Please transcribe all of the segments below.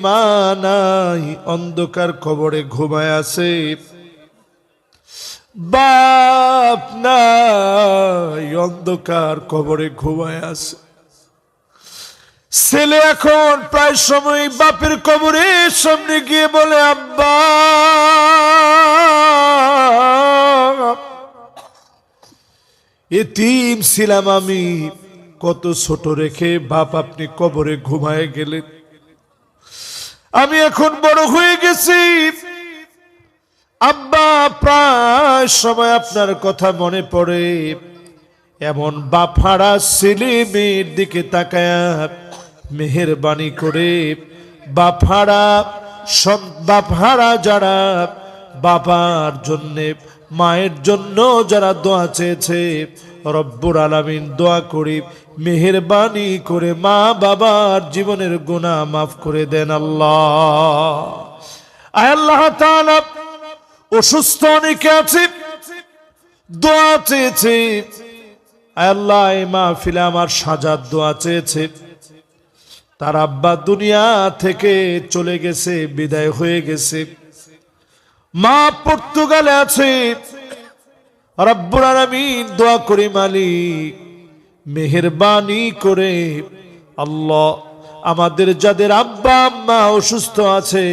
মা নাই, অন্ধকার কবরে ঘুমায় আছে। বাপ নাই, অন্ধকার কবরে ঘুমায় আছে। ছেলে এখন প্রায় সময় বাপের কবরের সামনে গিয়ে বলে, আব্বা, এতিম ছিলাম আমি, কত ছোট রেখে বাপ আপনি কবরে ঘুমায় গেলেন। আমি এখন বড় হয়ে গেছি। আব্বা, প্রায় সময় আপনার কথা মনে পড়ে। এমন বাফাড়া ছেলে মেয়ের দিকে তাকায়া মেহেরবানি করে। বাফাড়া, সন- বাফাড়া যারা বাবার জন্যে, মায়ের জন্য যারা দোয়া চেয়েছে রব্বুর আলামিন দোয়া করি, মেহেরবানি করে মা বাবার জীবনের গুণা মাফ করে দেন আল্লাহ। আয় আল্লাহ অসুস্থ অনেকে আছে, দোয়া চেয়েছে। আল্লাহ, এই মাহফিলে আমার সাজার দোয়া চেয়েছে। তার আব্বা দুনিয়া থেকে চলে গেছে, বিদায় হয়ে গেছে। মা পর্তুগালে আছে রব্বুল আলামিন দোয়া করি মালিক, মেহেরবানি করে আল্লাহ আমাদের যাদের আব্বা আম্মা অসুস্থ আছে,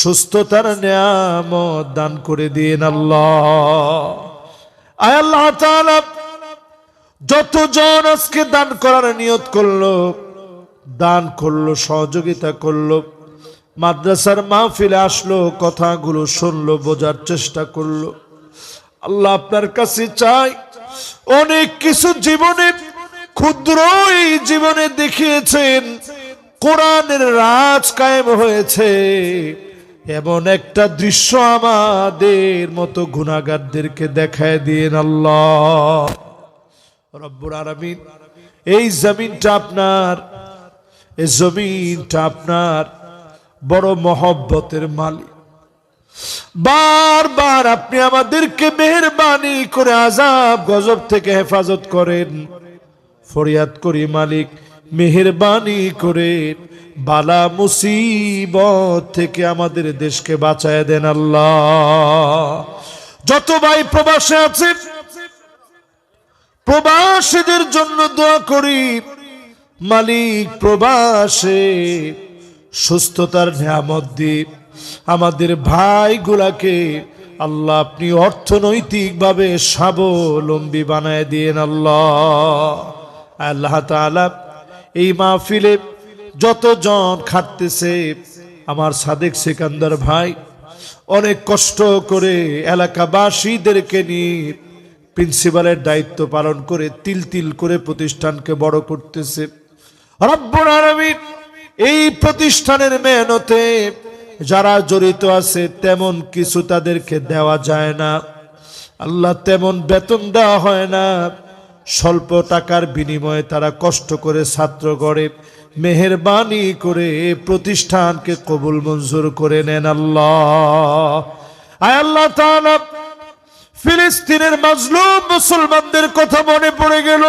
সুস্থতার নিয়ামত দান করে দিন আল্লাহ। আয় আল্লাহ যতজন আজকে দান করার নিয়ত করল, দান করল, সহযোগিতা করল, মাদ্রাসার মাহফিলে আসলো, কথাগুলো শুনলো, বোঝার চেষ্টা করল আল্লাহ আপনার কাছে চাই অনেক কিছু জীবনে ক্ষুদ্র এই জীবনে দেখিয়েছেন। কোরআনের রাজ কায়েম হয়েছে। এমন একটা দৃশ্য আমাদের মতো গুণাগারদেরকে দেখায় দিন আল্লাহ। রব্বুর এই জমিনটা আপনার, এই জমিনটা আপনার বড় মহব্বতের মালিক। বারবার আপনি আমাদেরকে মেহরবানি করে আজাব গজব থেকে হেফাজত করেন। ফরিয়াদ করি মালিক, মেহরবানি করে বালা মুসিবত থেকে আমাদের দেশকে বাঁচায় দেন আল্লাহ। যত ভাই প্রবাসে আছে প্রবাসীদের জন্য দোয়া করি। মালিক প্রবাসে সুস্থতার নিয়ামত দিয়ে আমাদের ভাইগুলাকে আল্লাহ আপনি অর্থনৈতিকভাবে স্বাবলম্বী বানায় দিয়েন আল্লাহ। আল্লাহ তাআলা এই মাহফিলে যতজন খাটতেছে, আমার সাদেক সিকান্দার ভাই, অনেক কষ্ট করে এলাকাবাসীদেরকে নিয়ে প্রিন্সিপালের দায়িত্ব পালন করে তিল তিল করে প্রতিষ্ঠানকে বড় করতেছে। আলামিন এই প্রতিষ্ঠানের মেহনতে যারা জড়িত আছে, তেমন কিছু তাদেরকে দেওয়া যায় না। আল্লাহ তেমন বেতন দেওয়া হয় না। স্বল্প টাকার বিনিময়ে তারা কষ্ট করে ছাত্র গড়ে, মেহেরবানি করে প্রতিষ্ঠানকে কবুল মঞ্জুর করে নেন আল্লাহ। আল্লাহ ফিলিস্তিনের মাজলুম মুসলমানদের কথা মনে পড়ে গেল।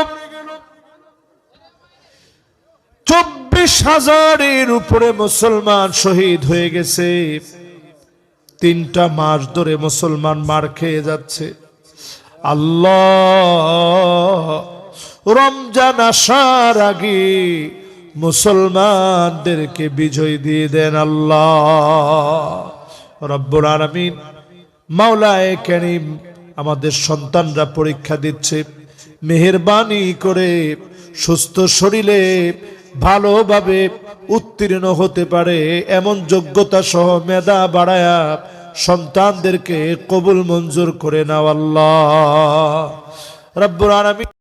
চব্বিশ হাজারের উপরে মুসলমান শহীদ হয়ে গেছে। তিনটা মাস ধরে মুসলমান মার খেয়ে যাচ্ছে। আল্লাহ, রমজান আসার আগে মুসলমানদেরকে বিজয় দিয়ে দেন আল্লাহ। রব্বুল আলামিন মাওলায়ে করিম আমাদের সন্তানরা পরীক্ষা দিচ্ছে, মেহেরবানি করে, সুস্থ শরীরে ভালোভাবে উত্তীর্ণ হতে পারে এমন যোগ্যতা সহ মেধা বাড়ায়া সন্তানদেরকে কবুল মঞ্জুর করে নাও আল্লাহ। রব্বুর আলামিন